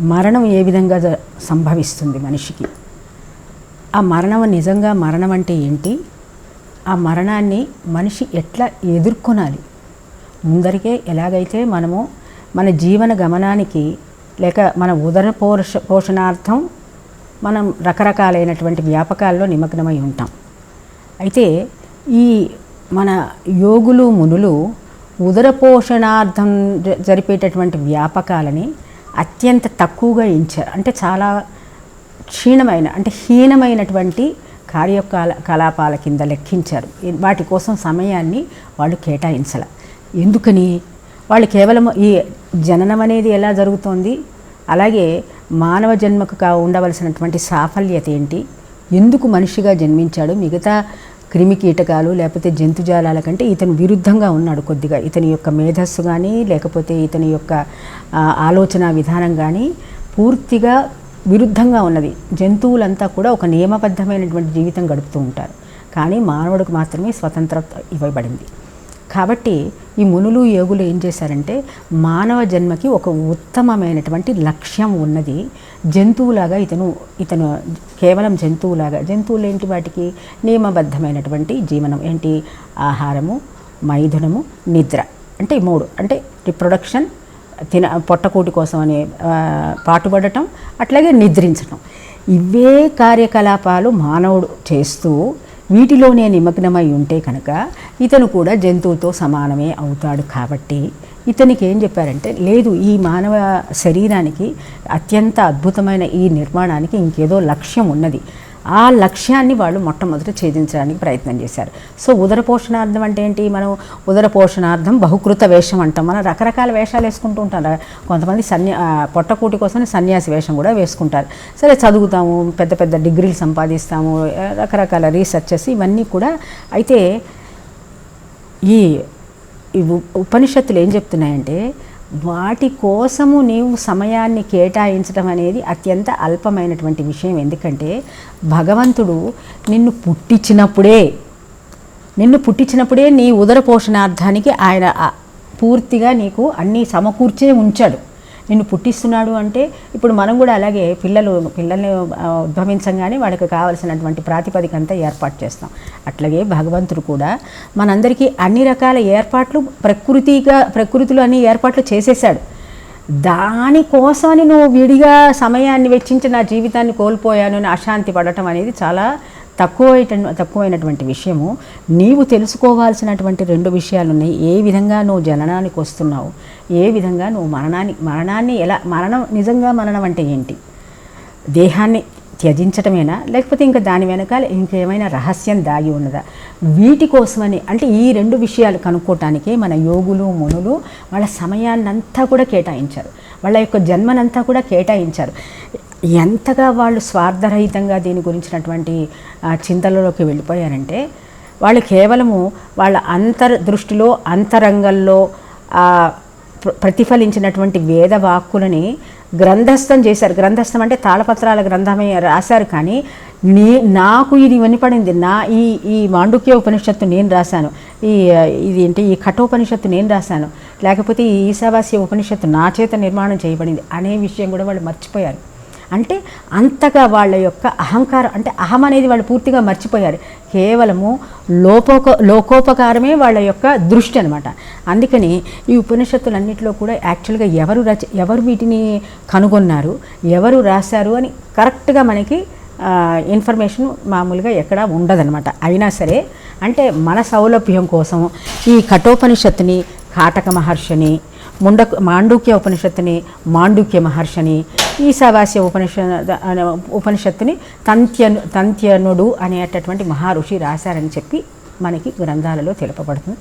మరణం ఏ విధంగా సంభవిస్తుంది మనిషికి? ఆ మరణం నిజంగా మరణం అంటే ఏంటి? ఆ మరణాన్ని మనిషి ఎట్లా ఎదుర్కొనాలి? ముందరికే ఎలాగైతే మనము మన జీవన గమనానికి లేక మన ఉదర పోష పోషణార్థం మనం రకరకాలైనటువంటి వ్యాపకాల్లో నిమగ్నమై ఉంటాం. అయితే ఈ మన యోగులు మునులు ఉదర పోషణార్థం జ- జరిపేటటువంటి వ్యాపకాలని అత్యంత తక్కువగా ఎంచారు. అంటే చాలా క్షీణమైన అంటే హీనమైనటువంటి కార్యకాల కలాపాల కింద లెక్కించారు. వాటి కోసం సమయాన్ని వాళ్ళు కేటాయించాల. ఎందుకని? వాళ్ళు కేవలం ఈ జననం అనేది ఎలా జరుగుతోంది? అలాగే మానవ జన్మకు కా ఉండవలసినటువంటి సాఫల్యత ఏంటి? ఎందుకు మనిషిగా జన్మించాడు? మిగతా క్రిమి కీటకాలు లేకపోతే జంతుజాలాల కంటే ఇతను విరుద్ధంగా ఉన్నాడు కొద్దిగా. ఇతని యొక్క మేధస్సు కానీ లేకపోతే ఇతని యొక్క ఆలోచన విధానం కానీ పూర్తిగా విరుద్ధంగా ఉన్నది. జంతువులంతా కూడా ఒక నియమబద్ధమైనటువంటి జీవితం గడుపుతూ ఉంటారు. కానీ మానవుడికి మాత్రమే స్వతంత్రత ఇవ్వబడింది. కాబట్టి ఈ మునులు యోగులు ఏం చేశారంటే మానవ జన్మకి ఒక ఉత్తమమైనటువంటి లక్ష్యం ఉన్నది. జంతువులాగా ఇతను ఇతను కేవలం జంతువులాగా జంతువులు ఏంటి వాటికి? నియమబద్ధమైనటువంటి జీవనం ఏంటి? ఆహారము మైథునము నిద్ర అంటే మూడు. అంటే రిప్రొడక్షన్ తిన పొట్టకూటి కోసం అని పాటుపడటం అట్లాగే నిద్రించటం. ఇవే కార్యకలాపాలు మానవుడు చేస్తూ వీటిలోనే నిమగ్నమై ఉంటే కనుక ఇతను కూడా జంతువుతో సమానమే అవుతాడు కాబట్టి ఇతనికి ఏం చెప్పారంటే లేదు ఈ మానవ శరీరానికి అత్యంత అద్భుతమైన ఈ నిర్మాణానికి ఇంకేదో లక్ష్యం ఉన్నది. ఆ లక్ష్యాన్ని వాళ్ళు మొట్టమొదట ఛేదించడానికి ప్రయత్నం చేశారు. సో ఉదర పోషణార్థం అంటే ఏంటి? మనం ఉదర పోషణార్థం బహుకృత వేషం అంటాం. మనం రకరకాల వేషాలు వేసుకుంటూ ఉంటారు. కొంతమంది సన్యా పొట్టకూటి కోసం సన్యాసి వేషం కూడా వేసుకుంటారు. సరే చదువుతాము పెద్ద పెద్ద డిగ్రీలు సంపాదిస్తాము రకరకాల రీసెర్చెస్ ఇవన్నీ కూడా అయితే ఈ ఉపనిషత్తులు ఏం చెప్తున్నాయంటే వాటి కోసము నీవు సమయాన్ని కేటాయించడం అనేది అత్యంత అల్పమైనటువంటి విషయం. ఎందుకంటే భగవంతుడు నిన్ను పుట్టించినప్పుడే నిన్ను పుట్టించినప్పుడే నీ ఉదర పోషణార్థానికి ఆయన పూర్తిగా నీకు అన్నీ సమకూర్చే ఉంచాడు. నిన్ను పుట్టిస్తున్నాడు అంటే ఇప్పుడు మనం కూడా అలాగే పిల్లలు పిల్లల్ని ఉద్భవించగానే ఉద్భవించంగానే వాళ్ళకి కావలసినటువంటి ప్రాతిపదిక అంతా ఏర్పాటు చేస్తాం. అట్లాగే భగవంతుడు కూడా మనందరికీ అన్ని రకాల ఏర్పాట్లు ప్రకృతిగా ప్రకృతిలో అన్ని ఏర్పాట్లు చేసేసాడు దానికోసమని నువ్వు విడిగా సమయాన్ని వెచ్చించి నా జీవితాన్ని కోల్పోయాను అని అశాంతి పడటం అనేది చాలా తక్కువ తక్కువైనటువంటి విషయము నీవు తెలుసుకోవాల్సినటువంటి రెండు విషయాలు ఉన్నాయి ఏ విధంగా నువ్వు జననానికి వస్తున్నావు? ఏ విధంగా నువ్వు మరణాన్ని మరణాన్ని ఎలా మరణం నిజంగా మరణం అంటే ఏంటి? దేహాన్ని త్యజించటమేనా? లేకపోతే ఇంకా దాని వెనకాల ఇంకేమైనా రహస్యం దాగి ఉన్నదా? వీటి కోసమని అంటే ఈ రెండు విషయాలు కనుక్కోవటానికే మన యోగులు మునులు వాళ్ళ సమయాన్నంతా కూడా కేటాయించారు. వాళ్ళ యొక్క జన్మనంతా కూడా కేటాయించారు. ఎంతగా వాళ్ళు స్వార్థరహితంగా దీని గురించినటువంటి చింతలలోకి వెళ్ళిపోయారంటే వాళ్ళు కేవలము వాళ్ళ అంతర్ దృష్టిలో అంతరంగంలో ప్రతిఫలించినటువంటి వేద వాక్కులని గ్రంథస్థం చేశారు. గ్రంథస్థం అంటే తాళపత్రాల గ్రంథమే రాశారు కానీ నీ నాకు ఇది వినపడింది. నా ఈ ఈ మాండుక్య ఉపనిషత్తు నేను రాశాను. ఈ ఇది ఏంటి? ఈ కఠోపనిషత్తు నేను రాశాను. లేకపోతే ఈ ఈశావాస్య ఉపనిషత్తు నా చేత నిర్మాణం చేయబడింది అనే విషయం కూడా వాళ్ళు మర్చిపోయారు. అంటే అంతగా వాళ్ళ యొక్క అహంకారం అంటే అహం అనేది వాళ్ళు పూర్తిగా మర్చిపోయారు. కేవలము లోపోక లోకోపకారమే వాళ్ళ యొక్క దృష్టి అనమాట అందుకని ఈ ఉపనిషత్తులన్నింటిలో కూడా యాక్చువల్గా ఎవరు రచ ఎవరు వీటిని కనుగొన్నారు ఎవరు రాశారు అని కరెక్ట్గా మనకి ఇన్ఫర్మేషన్ మామూలుగా ఎక్కడా ఉండదనమాట అయినా సరే అంటే మన సౌలభ్యం కోసం ఈ కఠోపనిషత్తుని కాటక మహర్షిని ముండ మాండూక్య ఉపనిషత్తుని మాండూక్య మహర్షిని ఈశావాస్య ఉపనిష ఉపనిషత్తుని తంత్య తంత్యనుడు అనేటటువంటి మహర్షి రాశారని చెప్పి మనకి గ్రంథాలలో తెలుపబడుతుంది.